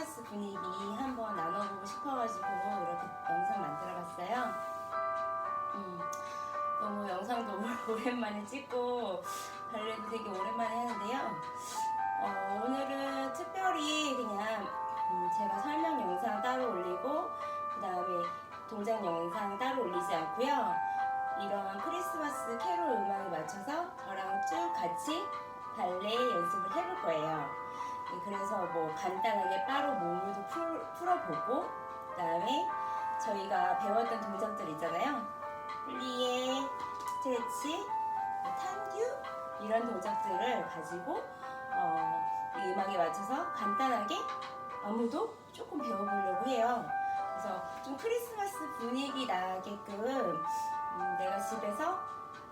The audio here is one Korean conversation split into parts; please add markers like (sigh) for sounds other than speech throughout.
크리스마스 분위기 한번 나눠보고 싶어가지고 이렇게 영상 만들어봤어요. 음, 너무 영상도 (laughs) 오랜만에 찍고 발레도 되게 오랜만에 하는데요. 어, 오늘은 특별히 그냥 음, 제가 설명 영상 따로 올리고 그 다음에 동작 영상 따로 올리지 않고요. 이런 크리스마스 캐롤 음악에 맞춰서 저랑 쭉 같이 발레 연습을 해볼 거예요. 네, 그래서 뭐 간단하게 따로 몸도 풀, 풀어보고 그 다음에 저희가 배웠던 동작들 있잖아요. 플리에, 스트레치, 탄듀 이런 동작들을 가지고 어, 이 음악에 맞춰서 간단하게 안무도 조금 배워보려고 해요. 그래서 좀 크리스마스 분위기 나게끔 음, 내가 집에서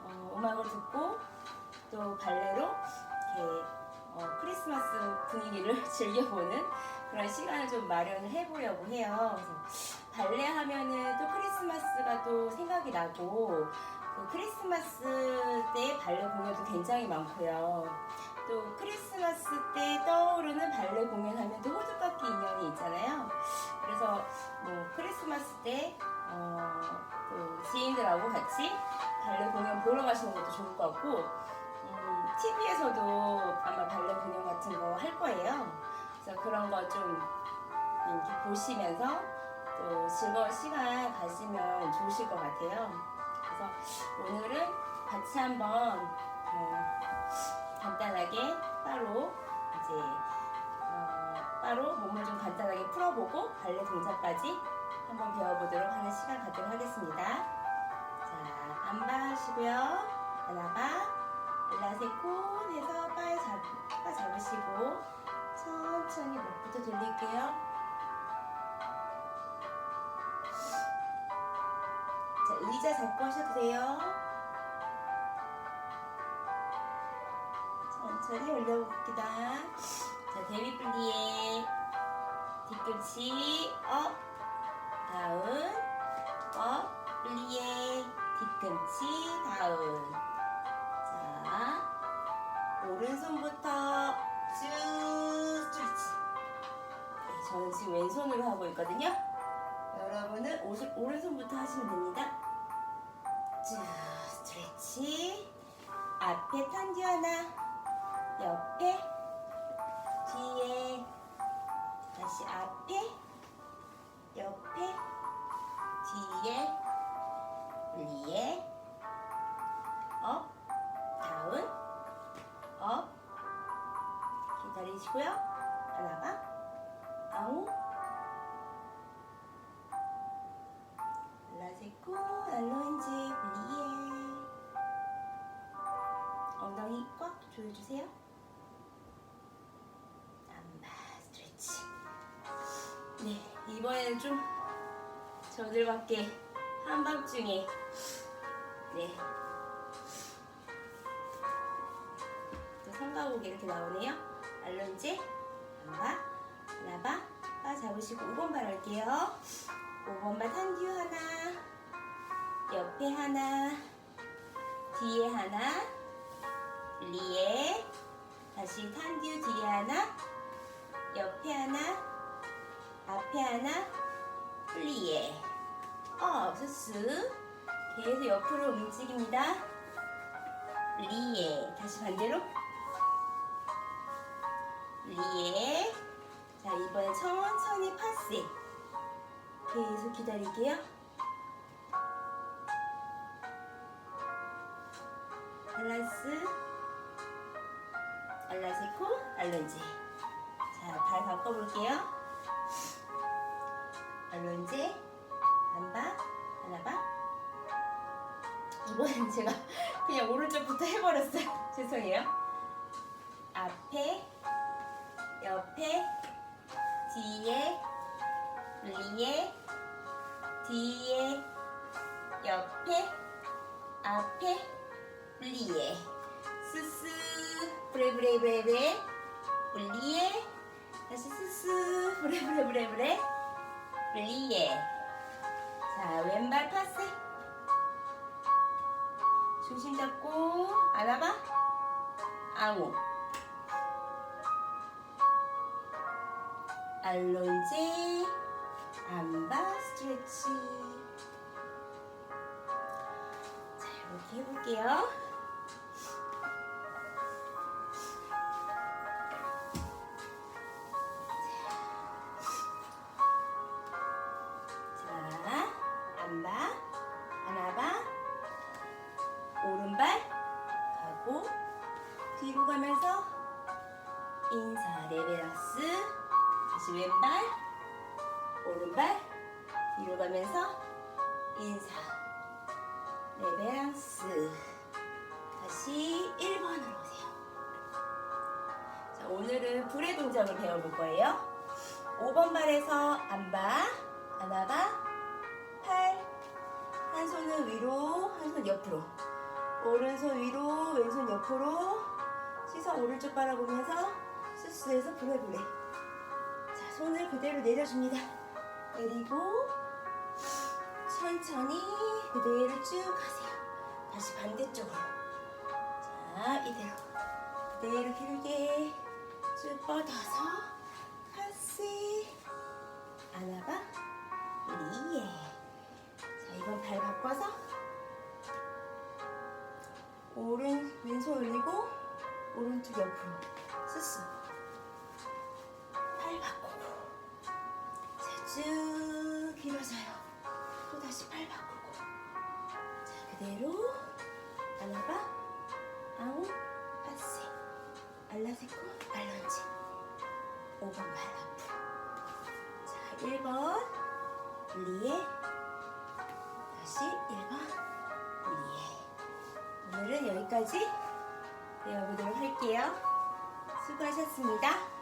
어, 음악을 듣고 또 발레로 이렇게 어, 크리스마스 분위기를 (laughs) 즐겨보는 그런 시간을 좀 마련을 해보려고 해요. 발레 하면은 또 크리스마스가 또 생각이 나고 그 크리스마스 때 발레 공연도 굉장히 많고요. 또 크리스마스 때 떠오르는 발레 공연하면 또 호두깎이 인연이 있잖아요. 그래서 뭐 크리스마스 때 어, 또 지인들하고 같이 발레 공연 보러 가시는 것도 좋을 것 같고 음, TV에서도 아마 발레 공연 같은 거 할 거예요. 그래서 그런 거 좀 이렇게 보시면서 또 즐거운 시간 가지면 좋으실 것 같아요. 그래서 오늘은 같이 한번 어, 간단하게 따로 이제 어, 따로 몸을 좀 간단하게 풀어보고 발레 동작까지 한번 배워보도록 하는 시간 갖도록 하겠습니다. 자, 안바 하시고요. 하나바, 엘 라세콘 해서 바, 잡, 바 잡으시고 천천히 목부터 돌릴게요. 자, 의자 잡고 하셔도 돼요. 천천히 올려봅니다. 자, 데뷔 플리에 뒤꿈치 업, 다운, 업, 플리에 뒤꿈치 다운. 지금 왼손으로 하고 있거든요. 여러분은 오실- 오른손부터 하시면 됩니다. 쭉 스트레치. 앞에 탄디 하나, 옆에, 뒤에, 다시 앞에, 옆에, 뒤에, 위에, 업, 다운, 업, 기다리시고요. 하나가, 아우, 라세코, 알로인지, 블리에. 엉덩이 꽉 조여주세요. 안바 스트레치. 네, 이번에는 좀 저들밖에 한밤중에 네. 또 성가곡이 이렇게 나오네요. 알론지, 안바, 라바, 바 잡으시고 5번 발 할게요. 5번 발 탄듀 하나, 옆에 하나, 뒤에 하나, 리에 다시 탄듀 뒤에 하나 옆에 하나 앞에 하나 플리에. 어 수스 계속 옆으로 움직입니다. 리에. 다시 반대로. 리에. 자 이번엔 천천히 파세 계속 기다릴게요. 밸런스. 알라세코 알론지. 자발 바꿔볼게요. 알론지 한바 하나바. 이번엔 제가 (laughs) 그냥 오른쪽부터 해버렸어요. (laughs) 죄송해요. 앞에 옆에 뒤에 위에 뒤에 옆에 앞에 위에. 스스 브레브레브레브레. 블리에. 다시 스스 브레브레브레브레. 블리에. 자 왼발 파세 중심 잡고 안아봐. 아우 알론지. 안바 스트레치. 자 이렇게 해볼게요. 자 안바 하나바 오른발 가고 뒤로 가면서 인사 레베라스 다시 왼발 오른발 뒤로 가면서 인사. 레베란스. 다시 1번으로 오세요. 자 오늘은 불의 동작을 배워볼 거예요. 5번 발에서 안바 안아바 팔. 한 손은 위로 한 손 옆으로. 오른손 위로 왼손 옆으로. 시선 오른쪽 바라보면서 부레부레 자 손을 그대로 내려줍니다. 내리고 천천히 그대로 쭉 가세요. 다시 반대쪽으로. 자 이대로. 그대로 길게 쭉 뻗어서 하시 안아봐 리에 자 이건 발 바꿔서 오른 왼손 올리고 오른쪽 옆으로. 스스. 팔자 쭉 길어져요. 또 다시 팔 바꾸고. 자 그대로 안아봐 아웅 파세 알라세코 알런지. 5번 발 앞으로. 자 1번 리에. 다시 1번 리에. 오늘은 여기까지 배워보도록 할게요. 수고하셨습니다.